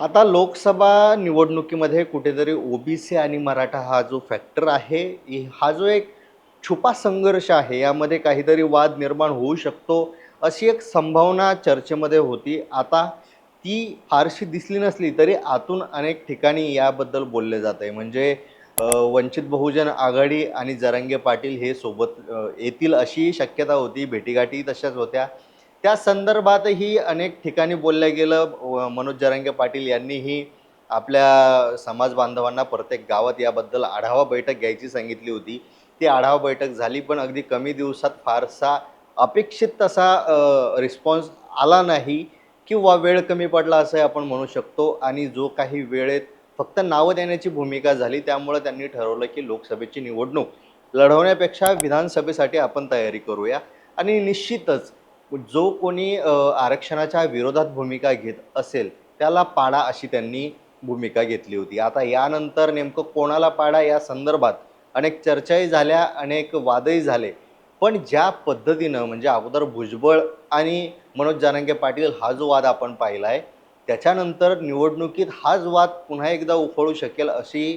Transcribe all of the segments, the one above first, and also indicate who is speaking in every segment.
Speaker 1: आता लोकसभा निवडणुकीमध्ये कुठेतरी ओबीसी आणि मराठा हा जो फॅक्टर आहे हा जो एक छुपा संघर्ष आहे यामध्ये काहीतरी वाद निर्माण होऊ शकतो अशी एक संभावना चर्चेमध्ये होती. आता ती फारशी दिसली नसली तरी आतून अनेक ठिकाणी याबद्दल बोलले जात. आहे म्हणजे वंचित बहुजन आघाडी आणि जरांगे पाटील हे सोबत येतील अशी शक्यता होती भेटीगाठी तशाच होत्या. त्या संदर्भातही अनेक ठिकाणी बोललं गेलं. मनोज जरांगे पाटील यांनीही आपल्या समाज बांधवांना प्रत्येक गावात याबद्दल आढावा बैठक घ्यायची सांगितली होती. ती आढावा बैठक झाली पण अगदी कमी दिवसात फारसा अपेक्षित तसा रिस्पॉन्स आला नाही किंवा वेळ कमी पडला असं आपण म्हणू शकतो. आणि जो काही वेळेत फक्त नावं देण्याची भूमिका झाली त्यामुळं त्यांनी ठरवलं की लोकसभेची निवडणूक लढवण्यापेक्षा विधानसभेसाठी आपण तयारी करूया. आणि निश्चितच जो कोणी आरक्षणाच्या विरोधात भूमिका घेत असेल त्याला पाडा अशी त्यांनी भूमिका घेतली होती. आता यानंतर नेमकं कोणाला पाडा? या संदर्भात अनेक चर्चाही झाल्या अनेक वादही झाले. पण ज्या पद्धतीनं म्हणजे अगोदर भुजबळ आणि मनोज जारंगे पाटील हा जो वाद आपण पाहिला आहे त्याच्यानंतर निवडणुकीत हाच वाद पुन्हा एकदा उफळू शकेल अशी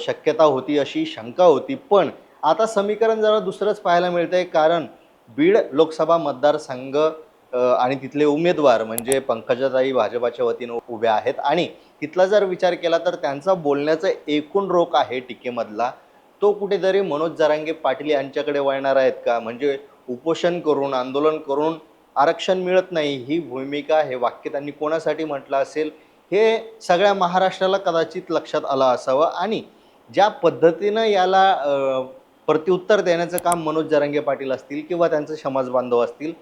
Speaker 1: शक्यता होती अशी शंका होती. पण आता समीकरण जरा दुसरंच पाहायला मिळतं आहे कारण बीड लोकसभा मतदारसंघ आणि तिथले उमेदवार म्हणजे पंकजाताई भाजपाच्या वतीनं उभ्या आहेत. आणि तिथला जर विचार केला तर त्यांचा बोलण्याचा एकूण रोख आहे टीकेमधला. तो कुठेतरी मनोज जरांगे पाटील यांच्याकडे वळणार आहेत का? म्हणजे उपोषण करून आंदोलन करून आरक्षण मिळत नाही ही भूमिका हे वाक्य त्यांनी कोणासाठी म्हटलं असेल हे सगळ्या महाराष्ट्राला कदाचित लक्षात आलं असावं. आणि ज्या पद्धतीनं याला प्रत्युत्तर देण्याचं काम मनोज जरांगे पाटील असतील किंवा त्यांचे समाज बांधव असतील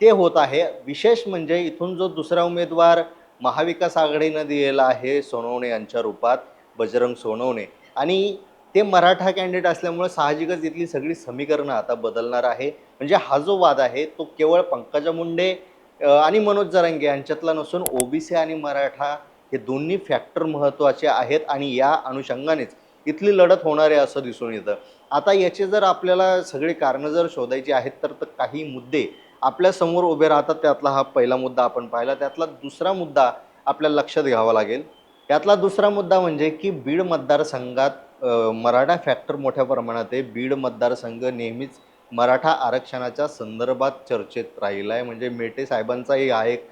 Speaker 1: ते होत आहे. विशेष म्हणजे इथून जो दुसरा उमेदवार महाविकास आघाडीनं दिलेला आहे सोनवणे यांच्या रूपात बजरंग सोनवणे. आणि ते मराठा कॅन्डिडेट असल्यामुळे साहजिकच इथली सगळी समीकरणं आता बदलणार आहे. म्हणजे हा जो वाद आहे तो केवळ पंकजा मुंडे आणि मनोज जरांगे यांच्यातला नसून ओबीसी आणि मराठा हे दोन्ही फॅक्टर महत्त्वाचे आहेत आणि या अनुषंगानेच. इथली लढत होणार आहे असं दिसून येतं. आता याचे जर आपल्याला सगळी कारणं जर शोधायची आहेत तर तर काही मुद्दे आपल्यासमोर उभे राहतात. त्यातला हा पहिला मुद्दा आपण पाहिला. त्यातला दुसरा मुद्दा आपल्याला लक्षात घ्यावा लागेल. त्यातला दुसरा मुद्दा म्हणजे की बीड मतदारसंघात मराठा फॅक्टर मोठ्या प्रमाणात आहे. बीड मतदारसंघ नेहमीच मराठा आरक्षणाच्या संदर्भात चर्चेत राहिला आहे म्हणजे मेटे साहेबांचाही हा एक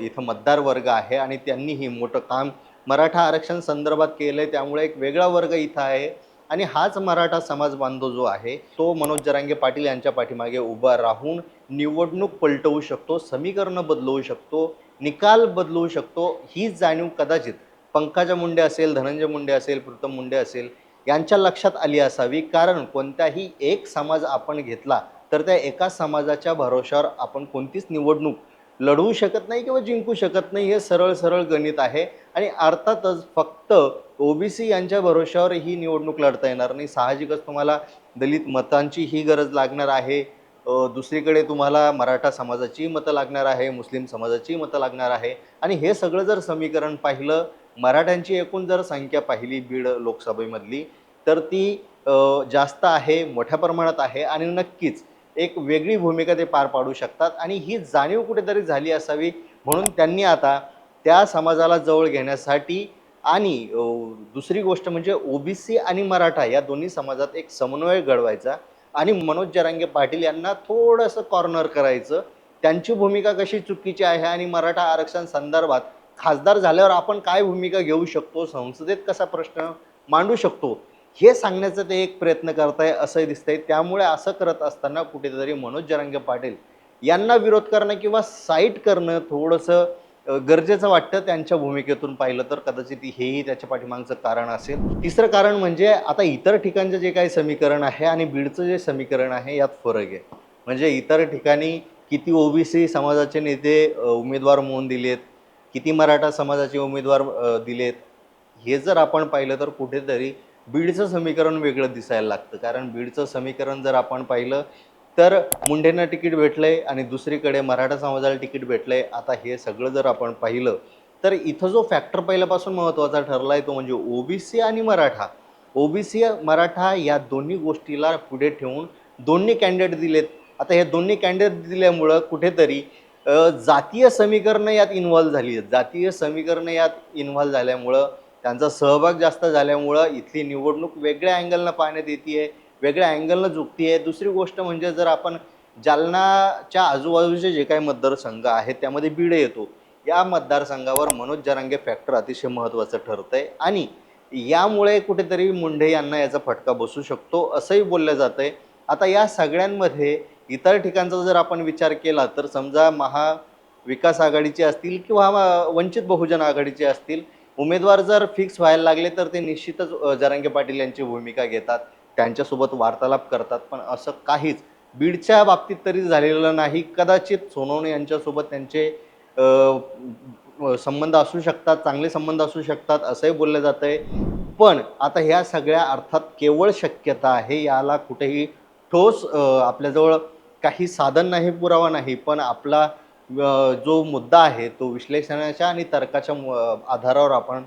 Speaker 1: इथं मतदार वर्ग आहे आणि त्यांनीही मोठं काम मराठा आरक्षण संदर्भात केलं आहे त्यामुळे एक वेगळा वर्ग इथं आहे. आणि हाच मराठा समाज बांधव जो आहे तो मनोज जरांगे पाटील यांच्या पाठीमागे उभा राहून निवडणूक पलटवू शकतो समीकरणं बदलवू शकतो निकाल बदलवू शकतो ही जाणीव कदाचित पंकजा मुंडे असेल धनंजय मुंडे असेल प्रीतम मुंडे असेल यांच्या लक्षात आली असावी. कारण कोणताही एक समाज आपण घेतला तर त्या एका समाजाच्या भरोशावर आपण कोणतीच निवडणूक लढवू शकत नाही किंवा जिंकू शकत नाही हे सरळ सरळ गणित आहे. आणि अर्थातच फक्त ओबीसी यांच्या भरोश्यावर ही निवडणूक लढता येणार नाही. साहजिकच तुम्हाला दलित मतांची ही गरज लागणार आहे. दुसरीकडे तुम्हाला मराठा समाजाची मतं लागणार आहे मुस्लिम समाजाची मतं लागणार आहे. आणि हे सगळं जर समीकरण पाहिलं मराठ्यांची एकूण जर संख्या पाहिली बीड लोकसभेमधली तर ती जास्त आहे मोठ्या प्रमाणात आहे. आणि नक्कीच एक वेगळी भूमिका ते पार पाडू शकतात आणि ही जाणीव कुठेतरी झाली असावी म्हणून त्यांनी आता त्या समाजाला जवळ घेण्यासाठी आणि दुसरी गोष्ट म्हणजे ओबीसी आणि मराठा या दोन्ही समाजात एक समन्वय घडवायचा आणि मनोज जरांगे पाटील यांना थोडंसं कॉर्नर करायचं. त्यांची भूमिका कशी चुकीची आहे आणि मराठा आरक्षण संदर्भात खासदार झाल्यावर आपण काय भूमिका घेऊ शकतो? संसदेत कसा प्रश्न मांडू शकतो? हे सांगण्याचा ते एक प्रयत्न करताय असंही दिसतंय. त्यामुळे असं करत असताना कुठेतरी मनोज जरांगे पाटील यांना विरोध करणं किंवा साईट करणं थोडंसं गरजेचं वाटतं त्यांच्या भूमिकेतून पाहिलं तर. कदाचित हेही त्याच्या पाठीमागचं कारण असेल. तिसरं कारण म्हणजे आता इतर ठिकाणचं जे काही समीकरण आहे आणि बीडचं जे समीकरण आहे यात फरक आहे. म्हणजे इतर ठिकाणी किती ओबीसी समाजाचे नेते उमेदवार म्हणून दिलेत किती मराठा समाजाचे उमेदवार दिलेत हे जर आपण पाहिलं तर कुठेतरी बीडचं समीकरण वेगळं दिसायला लागतं. कारण बीडचं समीकरण जर आपण पाहिलं तर मुंडेंना तिकीट भेटलंय आणि दुसरीकडे मराठा समाजाला तिकीट भेटलंय. आता हे सगळं जर आपण पाहिलं तर इथं जो फॅक्टर पहिल्यापासून महत्त्वाचा ठरला आहे तो म्हणजे ओबीसी आणि मराठा. ओबीसी मराठा या दोन्ही गोष्टीला पुढे ठेवून दोन्ही कॅन्डिडेट दिलेत. आता हे दोन्ही कॅन्डिडेट दिल्यामुळं कुठेतरी जातीय समीकरणं यात इन्व्हॉल्व्ह झाली आहेत. जातीय समीकरणं यात इन्व्हॉल्व्ह झाल्यामुळं त्यांचा सहभाग जास्त झाल्यामुळं इथली निवडणूक वेगळ्या अँगलनं पाहण्यात येते वेगळ्या अँगलनं झुकती आहे दुसरी गोष्ट म्हणजे जर आपण जालनाच्या आजूबाजूचे जे काही मतदारसंघ आहेत त्यामध्ये बीड येतो. या मतदारसंघावर मनोज जरांगे फॅक्टर अतिशय महत्त्वाचं ठरतं आहे आणि यामुळे कुठेतरी मुंढे यांना याचा फटका बसू शकतो असंही बोललं जातं आहे आता या सगळ्यांमध्ये इतर ठिकाणचा जर आपण विचार केला तर समजा महाविकास आघाडीचे असतील किंवा वंचित बहुजन आघाडीचे असतील उमेदवार जर फिक्स व्हायला लागले तर ते निश्चितच अ, जरांगे पाटील यांची भूमिका घेतात. त्यांच्यासोबत वार्तालाप करतात. पण असं काहीच बीडच्या बाबतीत तरी झालेलं नाही. कदाचित सोनवणे यांच्यासोबत त्यांचे संबंध असू शकतात चांगले संबंध असू शकतात असंही बोललं जातं आहे पण आता ह्या सगळ्या अर्थात केवळ शक्यता आहे याला कुठेही ठोस आपल्याजवळ काही साधन नाही पुरावा नाही. पण आपला जो मुद्दा आहे तो विश्लेषणाच्या आणि तर्काच्या मु- आधारावर आपण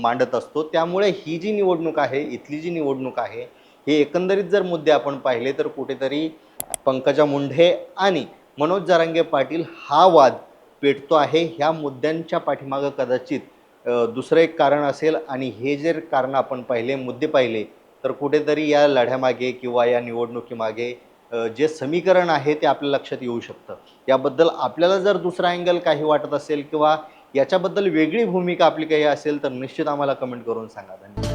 Speaker 1: मांडत असतो. त्यामुळे ही जी निवडणूक आहे इथली जी निवडणूक आहे हे एकंदरीत जर मुद्दे आपण पाहिले तर कुठेतरी पंकजा मुंढे आणि मनोज जरांगे पाटील हा वाद पेटतो आहे. ह्या मुद्द्यांच्या पाठीमागं कदाचित दुसरं एक कारण असेल आणि हे जर कारण आपण पाहिले मुद्दे पाहिले तर कुठेतरी या लढ्यामागे किंवा या निवडणुकीमागे जे समीकरण आहे ते आपल्या लक्षात येऊ शकतं. याबद्दल आपल्याला जर दुसरा अँगल काही वाटत असेल किंवा याच्याबद्दल वेगळी भूमिका आपली काही असेल तर निश्चित आम्हाला कमेंट करून सांगा. धन्यवाद.